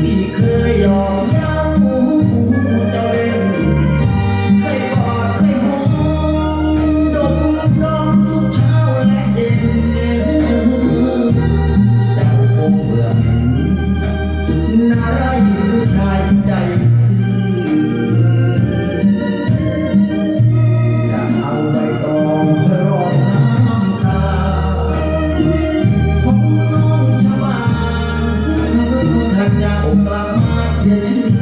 ที่เคยหยอกเย้าเจ้าเล่นให้กอดให้หอดมร้ทุกเช้าและเย็นเจ้าคงเบื่อหนนารายผู้ใจ ญาองามาเสียชื่อ